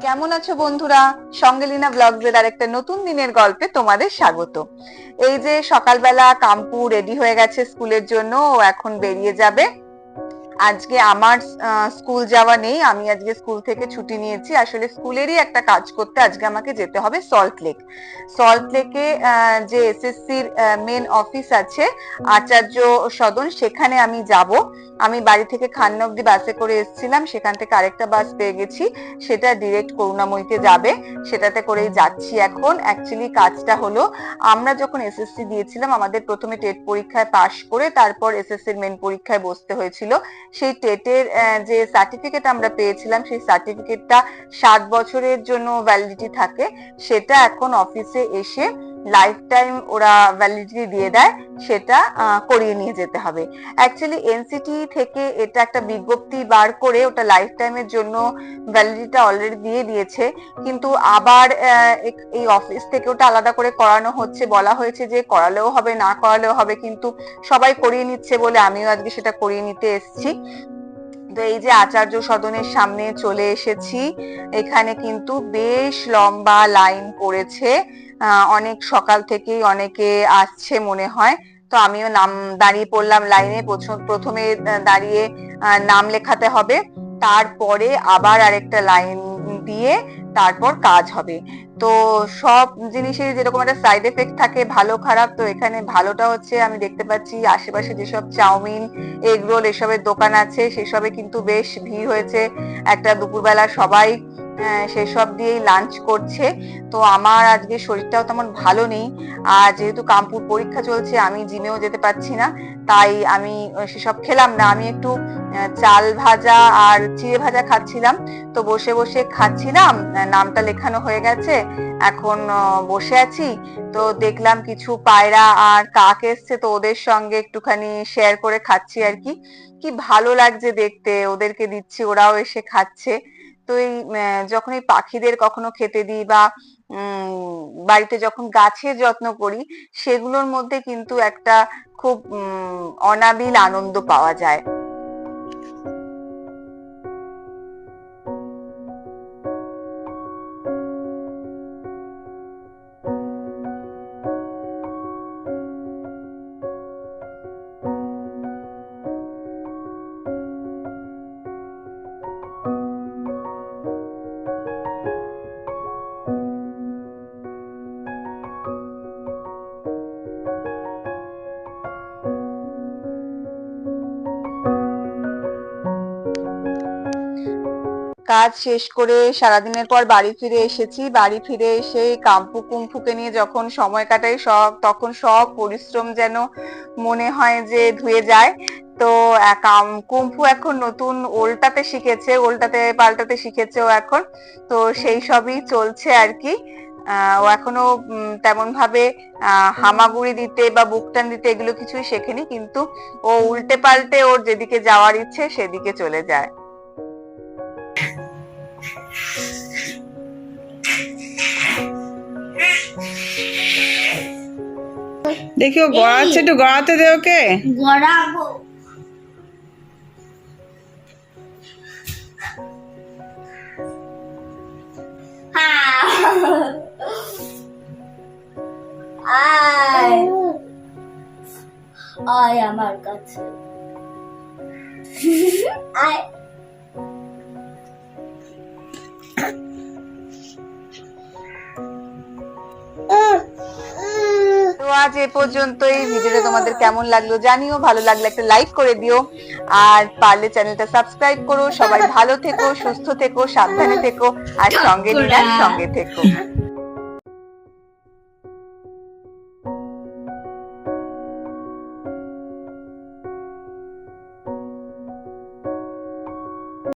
কেমন আছো বন্ধুরা? সঙ্গেলিনা ব্লগস আর একটা নতুন দিনের গল্পে তোমাদের স্বাগত। এই যে সকালবেলা কাম্পু রেডি হয়ে গেছে স্কুলের জন্য, ও এখন বেরিয়ে যাবে। আজকে আমার স্কুল যাওয়া নেই, আমি আজকে স্কুল থেকে ছুটি নিয়েছি। আসলে স্কুলেরই একটা কাজ করতে আজকে আমাকে যেতে হবে সল্ট লেক সল্ট লেকে যে এসএসসির মেন অফিস আছে, আচার্য সদন, সেখানে আমি যাব। আমি বাড়ি থেকে খান্না অব্দি বাসে করে এসেছিলাম, সেখান থেকে আরেকটা বাস পেয়ে গেছি। সেটা ডিরেক্ট করুণাময়ীতে যাবে। সেটাতে করেই যাচ্ছি এখন। অ্যাকচুয়ালি কাজটা হলো, আমরা যখন এসএসসি দিয়েছিলাম, আমাদের প্রথমে টেট পরীক্ষায় পাশ করে তারপর এসএসসির মেন পরীক্ষায় বসতে হয়েছিল। সেই টেটের যে সার্টিফিকেট আমরা পেয়েছিলাম, সেই সার্টিফিকেটটা সাত বছরের জন্য ভ্যালিডিটি থাকে। সেটা এখন অফিসে এসে লাইফ টাইম ওরা ভ্যালিডিটি দিয়ে দেয়, সেটা করিয়ে নিয়ে যেতে হবে। অ্যাকচুয়ালি এনসিটি থেকে এটা একটা বিজ্ঞপ্তি বার করে ওটা লাইফ টাইমের জন্য ভ্যালিডিটিটা অলরেডি দিয়ে দিয়েছে। কিন্তু আবার এই অফিস থেকে ওটা আলাদা করে করানো হচ্ছে, বলা হয়েছে যে করালেও হবে, না করালেও হবে, কিন্তু সবাই করিয়ে নিচ্ছে বলে আমিও আজকে সেটা করিয়ে নিতে এসেছি। তো এই যে আচার্য সদনের সামনে চলে এসেছি, এখানে কিন্তু বেশ লম্বা লাইন পড়েছে। অনেক সকাল থেকেই অনেকে আসছে মনে হয়। তো আমিও নাম, দাঁড়িয়ে পড়লাম লাইনে। প্রথম- দাঁড়িয়ে নাম লেখাতে হবে। তারপরে আবার আরেকটা লাইন দিয়ে তারপর কাজ হবে। তো সব জিনিসের যেরকম একটা সাইড এফেক্ট থাকে, ভালো খারাপ, তো এখানে ভালোটা হচ্ছে আমি দেখতে পাচ্ছি, আশেপাশে যেসব চাউমিন এগরোল এসবের দোকান আছে, সেসবে কিন্তু বেশ ভিড় হয়েছে। একটা দুপুরবেলা সবাই সেসব দিয়েই লাঞ্চ করছে। তো আমার আজকে শরীরটাও তেমন ভালো নেই। আর যেহেতু কামপুর পরীক্ষা চলছে, আমি জিমেও যেতে পারছি না। তাই আমি সেসব খেলাম না। আমি একটু চাল ভাজা আর চিড়ে ভাজা খাচ্ছিলাম। তো বসে বসে খাচ্ছিলাম। নামটা লেখানো হয়ে গেছে। এখন বসে আছি। তো দেখলাম কিছু পায়রা আর কাক এসছে। তো ওদের সঙ্গে একটুখানি শেয়ার করে খাচ্ছি আর কি। কি ভালো লাগছে দেখতে। ওদেরকে দিচ্ছি, ওরাও এসে খাচ্ছে। তো এই যখন এই পাখিদের কখনো খেতে দিই বা বাড়িতে যখন গাছের যত্ন করি, সেগুলোর মধ্যে কিন্তু একটা খুব অনাবিল আনন্দ পাওয়া যায়। কাজ শেষ করে সারাদিনের পর বাড়ি ফিরে এসেছি। বাড়ি ফিরে এসে কাম্পু কুম্ফুকে নিয়ে যখন সময় কাটাই, সব তখন সব পরিশ্রম যেন মনে হয় যে ধুয়ে যায়। তো কাম- কুম্ফু এখন নতুন ওল্টাতে শিখেছে, ওল্টাতে পাল্টাতে শিখেছে ও এখন। তো সেই সবই চলছে আর কি ও এখনও তেমন ভাবে হামাগুড়ি দিতে বা বুকটান দিতে এগুলো কিছুই শেখেনি। কিন্তু ও উল্টে পাল্টে ওর যেদিকে যাওয়ার ইচ্ছে সেদিকে চলে যায়। দেখি ও গড়াচ্ছে একটু গড়াতে দে ওকে। গড়াবো। আয়। আয় আমার কাছে। আয়। আজ এ পর্যন্তই। ভিডিওটা তোমাদের কেমন লাগল জানিও, ভালো লাগলে একটা লাইক করে দিও। আর পারলে চ্যানেলটা সাবস্ক্রাইব করো। সবাই ভালো থেকো, সুস্থ থেকো, সাবধানে থেকো, আর সঙ্গে নিলার সঙ্গে থেকো।